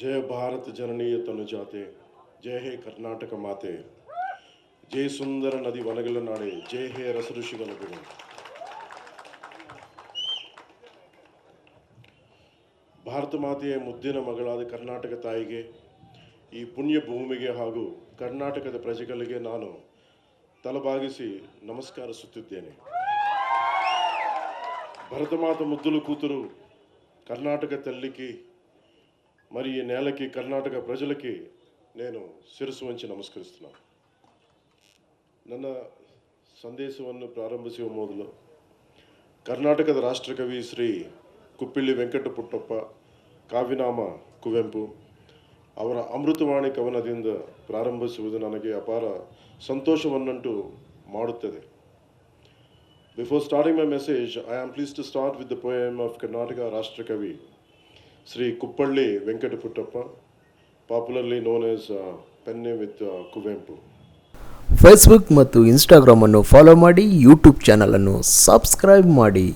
ಜಯ ಭಾರತ ಜನನೀಯ ತನುಜಾತೆ ಜಯ ಹೇ ಕರ್ನಾಟಕ ಮಾತೆ. ಜಯ ಸುಂದರ ನದಿ ವನಗಳ ನಾಡೆ, ಜಯ ಹೇ ರಸಋಷಿಗಳ ಗುರು ಭಾರತ ಮಾತೆಯ ಮುದ್ದಿನ ಮಗಳಾದ ಕರ್ನಾಟಕ ತಾಯಿಗೆ, ಈ ಪುಣ್ಯ ಭೂಮಿಗೆ ಹಾಗೂ ಕರ್ನಾಟಕದ ಪ್ರಜೆಗಳಿಗೆ ನಾನು ತಲಬಾಗಿಸಿ ನಮಸ್ಕಾರಿಸುತ್ತಿದ್ದೇನೆ ಭರತಮಾತ ಮುದ್ದುಲು ಕೂತರು ಕರ್ನಾಟಕ ತಲ್ಲಿಕಿ మరి ఈ నేలకి కర్ణాటక ప్రజలకి నేను శిరస్సు వంచి నమస్కరిస్తున్నాను ನನ್ನ ಸಂದೇಶವನ್ನು ಪ್ರಾರಂಭಿಸುವ ಮೊದಲು ಕರ್ನಾಟಕದ ರಾಷ್ಟ್ರಕವಿ ಶ್ರೀ ಕುಪ್ಪಿಳ್ಳಿ ವೆಂಕಟ ಪುಟ್ಟಪ್ಪ ಕಾವ್ಯನಾಮ ಕುವೆಂಪು ಅವರ ಅಮೃತವಾಣಿ ಕವನದಿಂದ ಪ್ರಾರಂಭಿಸುವುದು ನನಗೆ ಅಪಾರ ಸಂತೋಷವನ್ನುಂಟು ಮಾಡುತ್ತದೆ before starting my message I am please to start with the poem of Karnataka Rashtrakavi Shri Kuppalli Venkata Puttappa popularly known as pen with Kuvempu Facebook ಮತ್ತು ಇನ್ಸ್ಟಾಗ್ರಾಮ್ ಅನ್ನು ಫಾಲೋ ಮಾಡಿ ಯೂಟ್ಯೂಬ್ ಚಾನಲ್ ಅನ್ನು ಸಬ್ಸ್ಕ್ರೈಬ್ ಮಾಡಿ.